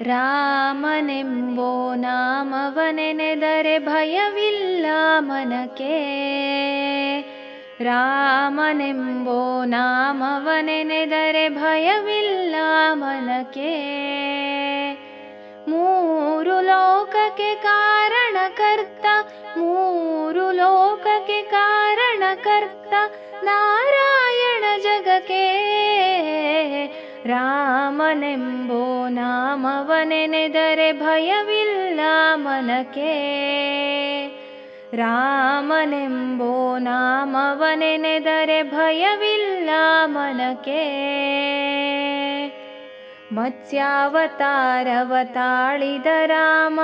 ರಾಮನೆಂಬೋ ನಾಮವನೆನೆದರೆ ಭಯವಿಲ್ಲ ಮನಕೆ ರಾಮನೆಂಬೋ ನಾಮವನೆನೆದರೆ ಭಯವಿಲ್ಲ ಮನಕೆ ಮೂರು ಲೋಕಕ್ಕೆ ಕಾರಣಕರ್ತ ಮೂರು ಲೋಕಕ್ಕೆ ಕಾರಣಕರ್ತ ನಾರಾಯಣ ಜಗಕ್ಕೆ. ರಾಮನೆಂಬೋ ನಾಮವನೆನೆದರೆ ಭಯವಿಲ್ಲ ಮನಕ್ಕೆ ರಾಮನೆಂಬೋ ನಾಮವನೆನೆದರೆ ಭಯವಿಲ್ಲ ಮನಕ್ಕೆ ಮತ್ಸ್ಯಾವತಾರವ ತಾಳಿದ ರಾಮ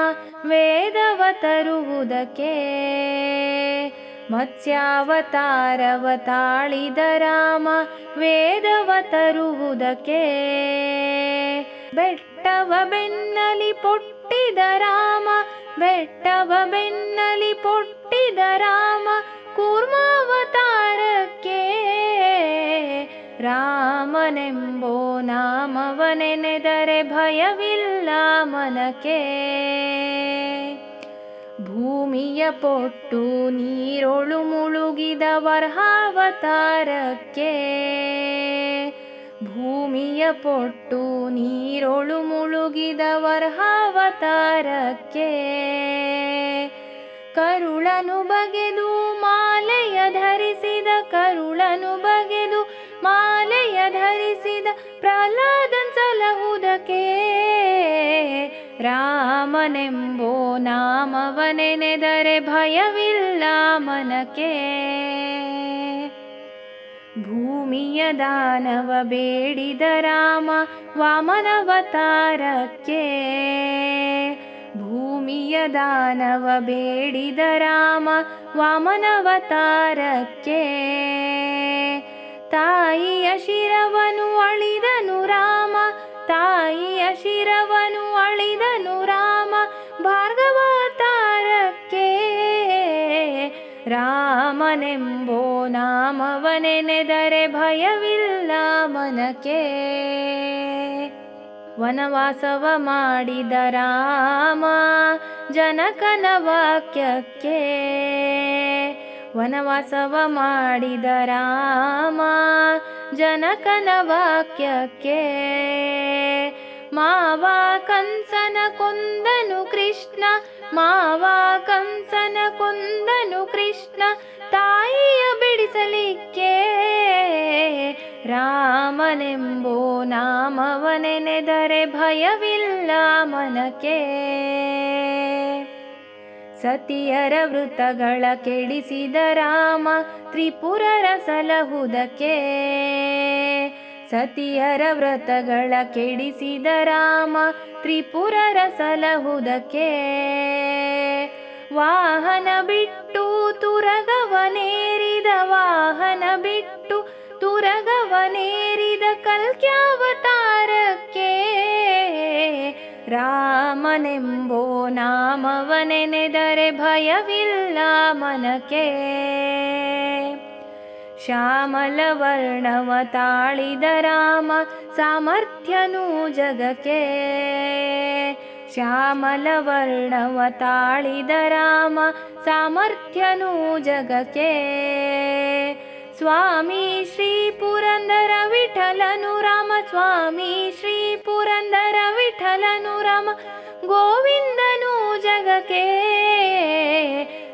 ವೇದವ ತರುವುದಕ್ಕೆ ಮತ್ಸ್ಯಾವತಾರವ ತಾಳಿದ ರಾಮ ವೇದವ ತರುವುದಕ್ಕೆ. ಬೆಟ್ಟವ ಬೆನ್ನಲಿ ಪೊಟ್ಟಿದ ರಾಮ, ಬೆಟ್ಟವ ಬೆನ್ನಲಿ ಪೊಟ್ಟಿದ ರಾಮ ಕೂರ್ಮಾವತಾರಕ್ಕೆ. ರಾಮನೆಂಬೋ ನಾಮವನೆನೆದರೆ ಭಯವಿಲ್ಲ ಮನಕ್ಕೆ. ಭೂಮಿಯ ಪೊಟ್ಟು ನೀರೊಳು ಮುಳುಗಿದ ವರ್ಹಾವತಾರಕ್ಕೆ ಭೂಮಿಯ ಪೊಟ್ಟು ನೀರೊಳು ಮುಳುಗಿದ ವರ್ಹಾವತಾರಕ್ಕೆ ಕರುಳನು ಬಗೆದು ಮಾಲೆಯ ಧರಿಸಿದ, ಕರುಳನು ಬಗೆದು ಮಾಲೆಯ ಧರಿಸಿದ ಪ್ರಹ್ಲಾದನ್ ಸಲಹುದಕ್ಕೆ. ರಾಮನೆಂಬೋ ನಾಮವನೆನೆದರೆ ಭಯವಿಲ್ಲ ಮನಕ್ಕೆ. ಭೂಮಿಯ ದಾನವ ಬೇಡಿದ ರಾಮ ವಾಮನವತಾರಕ್ಕೆ. ಭೂಮಿಯ ದಾನವ ಬೇಡಿದ ರಾಮ ವಾಮನವತಾರಕ್ಕೆ. ತಾಯಿಯ ಶಿರವನು ಅಳಿದನು ರಾಮ ತಾಯಿಯ ಶಿರವನು ಅಳಿದನು ರಾಮ. ಭಾರ್ಗವತಾರಕ್ಕೆ ರಾಮನೆಂಬೋ ನಾಮವನೆನೆದರೆ ಭಯವಿಲ್ಲ ಮನಕ್ಕೆ. ವನವಾಸವ ಮಾಡಿದ ರಾಮ ಜನಕನ ವಾಕ್ಯಕ್ಕೆ. ವನವಾಸವ ಮಾಡಿದ ರಾಮ, ಜನಕನ ವಾಕ್ಯಕ್ಕೆ ಮಾವ ಕಂಸನ ಕೊಂದನು ಕೃಷ್ಣ, ಮಾವಾ ಕಂಸನ ಕೊಂದನು ಕೃಷ್ಣ, ತಾಯಿಯ ಬಿಡಿಸಲಿಕ್ಕೆ ರಾಮನೆಂಬೋ ನಾಮವನೆನೆದರೆ ಭಯವಿಲ್ಲ ಮನಕ್ಕೆ. ಸತಿಯರ ವೃತಗಳ ಕೆಡಿಸಿದ ರಾಮ, ತ್ರಿಪುರರ ಸಲಹುದಕ್ಕೆ. ಸತಿಯರ ವ್ರತಗಳ ಕೆಡಿಸಿದ ರಾಮ, ತ್ರಿಪುರರ ಸಲಹುದಕ್ಕೆ. ವಾಹನ ಬಿಟ್ಟು ತುರಗವನೇರಿದ, ವಾಹನ ಬಿಟ್ಟು ತುರಗವನೇರಿದ ಕಲ್ಕ್ಯಾವತಾರಕ್ಕೆ. ರಾಮನೆಂಬೋ ನಾಮವನೆನೆದರೆ ಭಯವಿಲ್ಲ ಮನಕೆ ಶ್ಯಾಮಲವರ್ಣವ ತಾಳಿದ ರಾಮ ಸಾಮರ್ಥ್ಯನು ಜಗಕ್ಕೆ. ಶ್ಯಾಮಲವರ್ಣವ ತಾಳಿದ ರಾಮ ಸಾಮರ್ಥ್ಯನು ಜಗಕ್ಕೆ. ಸ್ವಾಮಿ ಶ್ರೀ ಸ್ವಾಮಿ ಶ್ರೀ ಪುರಂದರ ವಿಠಲನು ರಾಮ ಗೋವಿಂದನು ಜಗಕ್ಕೆ.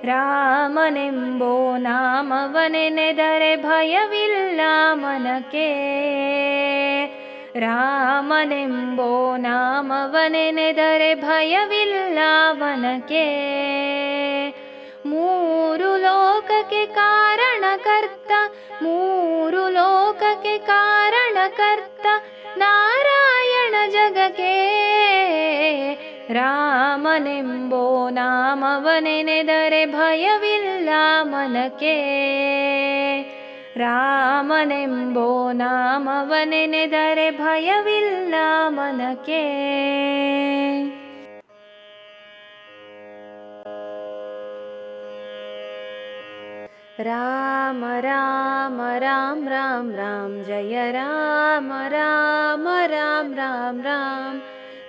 ರಾಮನೆಂಬೋ ನಾಮವನೆನೆದರೆ ಭಯವಿಲ್ಲ ಮನಕ್ಕೆ. ರಾಮನೆಂಬೋ ನಾಮವನೆನೆದರೆ ಭಯವಿಲ್ಲ ಮನಕ್ಕೆ. ಮೂರು ಲೋಕಕ್ಕೆ ಕಾರಣಕರ್ತ ಮೂರು ಲೋಕಕ್ಕೆ ಕಾರಣಕರ್ತ ನಾರಾಯಣ ಜಗಕ್ಕೆ. ರಾಮನೆಂಬೋ ನಾಮವನೆನೆದರೆ ಭಯವಿಲ್ಲ ಮನಕ್ಕೆ. ರಾಮನೆಂಬೋ ನಾಮವನೆನೆದರೆ ಭಯವಿಲ್ಲ ಮನಕ್ಕೆ. राम राम राम राम राम जय राम राम राम राम राम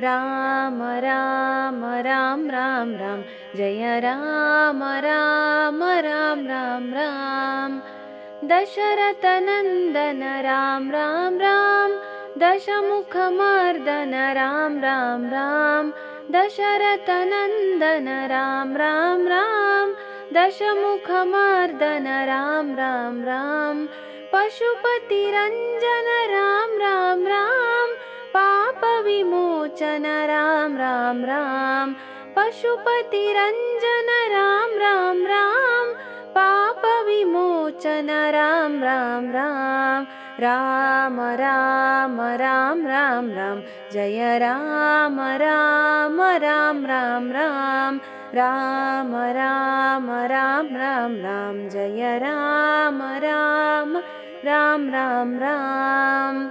राम राम राम राम राम जय राम राम राम राम राम दशरथनन्दन राम राम राम दशमुखमर्दन राम राम राम दशरथनन्दन राम राम राम दशमुखमर्दन राम राम राम पशुपतिरञ्जन राम राम राम पापविमोचन राम राम राम पशुपतिरञ्जन राम राम राम पापविमोचन राम राम राम राम राम राम राम राम जय राम राम राम राम राम राम राम राम राम राम जय राम राम राम राम राम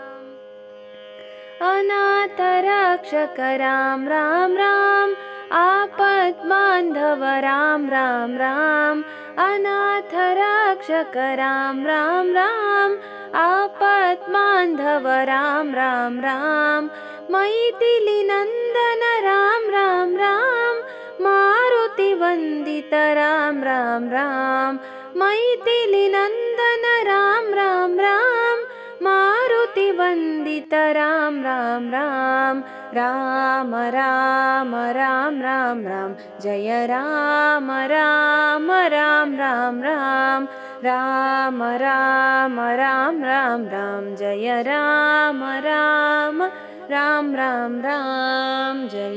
अनाथरक्षक राम राम राम आपद्बान्धव राम राम राम अनाथरक्षक राम राम राम आपद्बान्धव राम राम राम मैथिलिनन्दन राम राम राम मारुतिवन्दित राम राम राम मैथिलिनन्दन राम राम राम मारुतिवन्दित राम राम राम राम राम राम राम राम जय राम राम राम राम राम राम राम राम राम राम जय राम राम राम राम राम